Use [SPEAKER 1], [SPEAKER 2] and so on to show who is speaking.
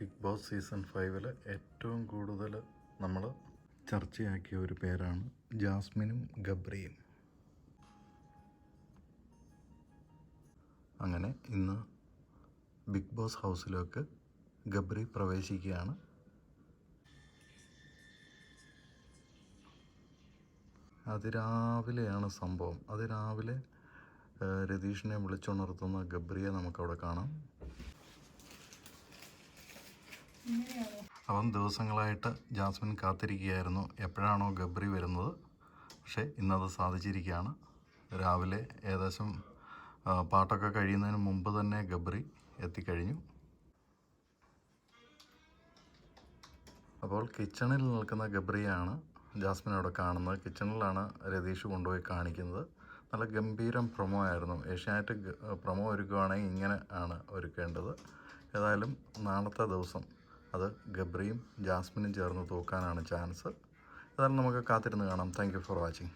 [SPEAKER 1] Big boss season ഫൈവിൽ ഏറ്റവും കൂടുതൽ നമ്മൾ ചർച്ചയാക്കിയ ഒരു പേരാണ് ജാസ്മിനും ഗബ്രിയും. അങ്ങനെ ഇന്ന് ബിഗ് ബോസ് ഹൗസിലേക്ക് ഗബ്രി പ്രവേശിക്കുകയാണ്. അതിരാവിലെയാണ് സംഭവം. അതിരാവിലെ രതീഷിനെ വിളിച്ചുണർത്തുന്ന ഗബ്രിയെ നമുക്കവിടെ കാണാം. അവൻ ദിവസങ്ങളായിട്ട് ജാസ്മിൻ കാത്തിരിക്കുകയായിരുന്നു. എപ്പോഴാണോ ഗബ്രി വരുന്നത്. പക്ഷേ ഇന്നത് സാധിച്ചിരിക്കുകയാണ്. രാവിലെ ഏകദേശം പാട്ടൊക്കെ കഴിയുന്നതിന് മുമ്പ് തന്നെ ഗബ്രി എത്തിക്കഴിഞ്ഞു. അപ്പോൾ കിച്ചണിൽ നിൽക്കുന്ന ഗബ്രിയാണ് ജാസ്മിൻ അവിടെ കാണുന്നത്. കിച്ചണിലാണ് രതീഷ് കൊണ്ടുപോയി കാണിക്കുന്നത്. നല്ല ഗംഭീരം പ്രൊമോ ആയിരുന്നു. ഏഷ്യാനെറ്റ് പ്രൊമോ ഒരുക്കുകയാണെങ്കിൽ ഇങ്ങനെ ആണ് ഒരുക്കേണ്ടത്. ഏതായാലും നാളത്തെ ദിവസം അത് ഗബ്രിയും ജാസ്മിനും ചേർന്ന് തോക്കാനാണ് ചാൻസ്. ഏതായാലും നമുക്ക് കാത്തിരുന്ന് കാണാം. Thank for watching